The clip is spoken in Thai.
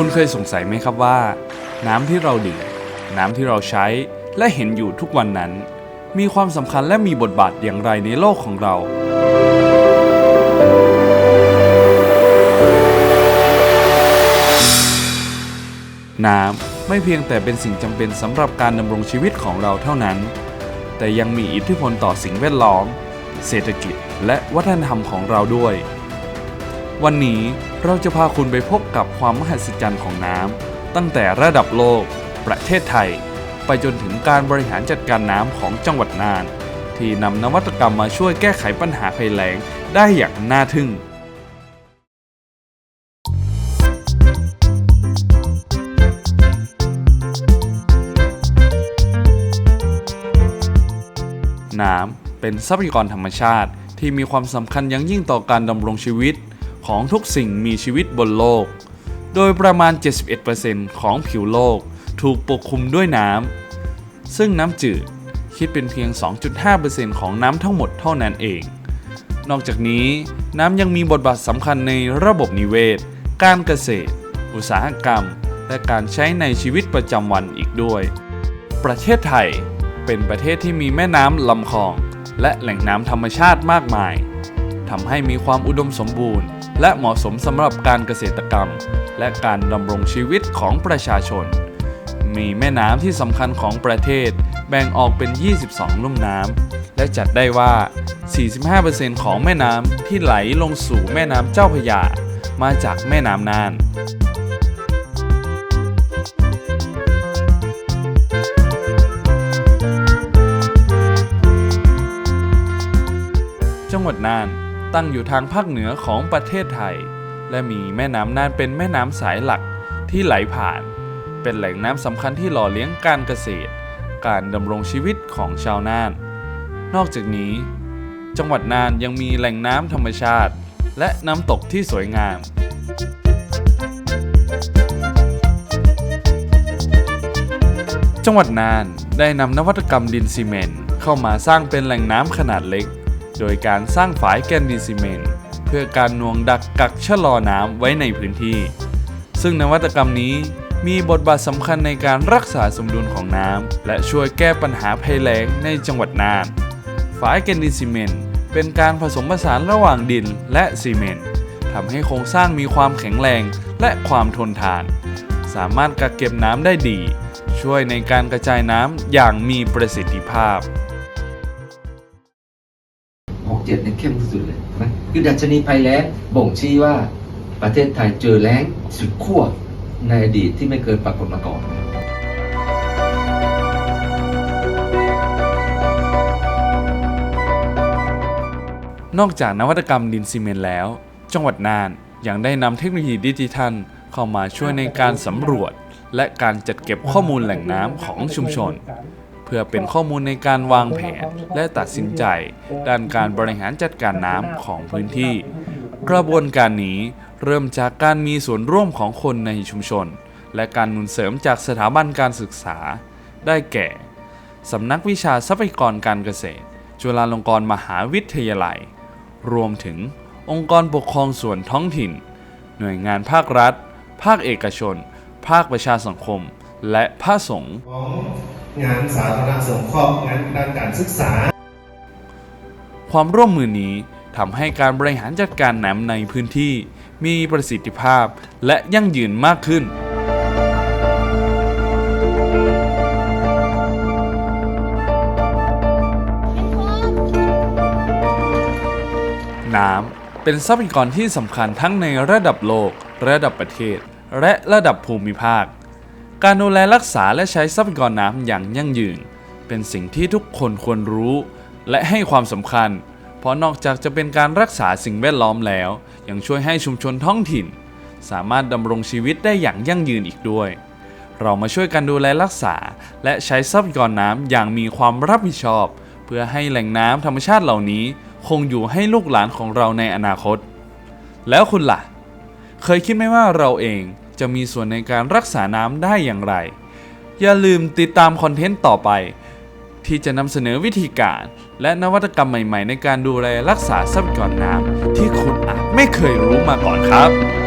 คุณเคยสงสัยไหมครับว่า น้ำที่เราดื่มน้ำที่เราใช้และเห็นอยู่ทุกวันนั้น มีความสำคัญและมีบทบาทอย่างไรในโลกของเรา น้ำไม่เพียงแต่เป็นสิ่งจำเป็นสำหรับการดำรงชีวิตของเราเท่านั้น แต่ยังมีอิทธิพลต่อสิ่งแวดล้อม เศรษฐกิจและวัฒนธรรมของเราด้วย วันนี้เราจะพาคุณไปพบกับความมหัศจรรย์ของน้ำตั้งแต่ระดับโลก ประเทศไทย ไปจนถึงการบริหารจัดการน้ำของจังหวัดน่าน ที่นำนวัตกรรมมาช่วยแก้ไขปัญหาภัยแล้งได้อย่างน่าทึ่งน้ำเป็นทรัพยากรธรรมชาติที่มีความสำคัญอย่างยิ่งต่อการดำรงชีวิต ของทุกสิ่งมีชีวิตบนโลก โดยประมาณ 71%ของผิวโลกถูกปกคลุมด้วยน้ำ ซึ่งน้ำจืดคิดเป็นเพียง 2.5%ของน้ำทั้งหมดเท่านั้นเอง นอกจากนี้น้ำยังมีบทบาทสำคัญในระบบนิเวศ การเกษตร อุตสาหกรรม และการใช้ในชีวิตประจำวันอีกด้วย ประเทศไทยเป็นประเทศที่มีแม่น้ำลำคลอง และแหล่งน้ำธรรมชาติมากมาย ทำให้มีความอุดมสมบูรณ์ และเหมาะสมสำหรับการเกษตรกรรม และการดำรงชีวิตของประชาชน มีแม่น้ำที่สำคัญของประเทศ แบ่งออกเป็น 22 ลุ่มน้ำ และจัดได้ว่า 45%ของแม่น้ำที่ไหลลงสู่แม่น้ำเจ้าพระยา มาจากแม่น้ำน่านจังหวัดน่าน ตั้งอยู่ทางภาคเหนือของประเทศไทย และมีแม่น้ำน่านเป็นแม่น้ำสายหลักที่ไหลผ่าน เป็นแหล่งน้ำสำคัญที่หล่อเลี้ยงการเกษตร การดำรงชีวิตของชาวน่าน นอกจากนี้ จังหวัดน่านยังมีแหล่งน้ำธรรมชาติ และน้ำตกที่สวยงามจังหวัดน่านได้นำนวัตกรรมดินซีเมนต์เข้ามาสร้างเป็นแหล่งน้ำขนาดเล็ก โดยการสร้างฝายแกนดินซีเมนต์เพื่อการน่วงดักกักชะลอน้ำไว้ในพื้นที่ ซึ่งนวัตกรรมนี้มีบทบาทสำคัญในการรักษาสมดุลของน้ำและช่วยแก้ปัญหาภัยแล้งในจังหวัดน่านฝายแกนดินซีเมนต์เป็นการผสมผสานระหว่างดินและซีเมนต์ทำให้โครงสร้างมีความแข็งแรงและความทนทาน สามารถกักเก็บน้ำได้ดี ช่วยในการกระจายน้ำอย่างมีประสิทธิภาพ หกเจ็ดเนี่ยเข้มที่สุดเลยนะคือดัชนีภัยแล้งบ่งชี้ว่าประเทศไทยเจอแล้งสุดขั้วในอดีตที่ไม่เคยปรากฏมาก่อนนอกจากนวัตกรรมดินซีเมนต์แล้ว จังหวัดน่านยังได้นำเทคโนโลยีดิจิทัล เข้ามาช่วยในการสำรวจ และการจัดเก็บข้อมูลแหล่งน้ำของชุมชน เพื่อเป็นข้อมูลในการวางแผนและตัดสินใจ ด้านการบริหารจัดการน้ำของพื้นที่ กระบวนการนี้เริ่มจากการมีส่วนร่วมของคนในชุมชน และการหนุนเสริมจากสถาบันการศึกษา ได้แก่ สำนักวิชาทรัพยากรการเกษตร จุฬาลงกรณ์มหาวิทยาลัย รวมถึงองค์กรปกครองส่วนท้องถิ่น หน่วยงานภาครัฐ ภาคเอกชน ภาคประชาสังคม และพระสงฆ์ของ งานสาธารณสงเคราะห์งานด้านการศึกษา ความร่วมมือนี้ทำให้การบริหารจัดการน้ำในพื้นที่ มีประสิทธิภาพและยั่งยืนมากขึ้นน้ำเป็นทรัพยากรที่สำคัญทั้งในระดับโลก ระดับประเทศ และระดับภูมิภาค การดูแลรักษาและใช้ทรัพยากรน้ำอย่างยั่งยืน เป็นสิ่งที่ทุกคนควรรู้ และให้ความสำคัญ เพราะนอกจากจะเป็นการรักษาสิ่งแวดล้อมแล้ว ยังช่วยให้ชุมชนท้องถิ่น สามารถดำรงชีวิตได้อย่างยั่งยืนอีกด้วย เรามาช่วยกันดูแลรักษา และใช้ทรัพยากรน้ำอย่างมีความรับผิดชอบ เพื่อให้แหล่งน้ำธรรมชาติเหล่านี้ คงอยู่ให้ลูกหลานของเราในอนาคต แล้วคุณล่ะ เคยคิดไหมว่าเราเอง จะมีส่วนในการรักษาน้ำได้อย่างไร อย่าลืมติดตามคอนเทนต์ต่อไป ที่จะนำเสนอวิธีการ และนวัตกรรมใหม่ ๆ ในการดูแลรักษาทรัพยากรน้ำที่คุณอาจไม่เคยรู้มาก่อนครับ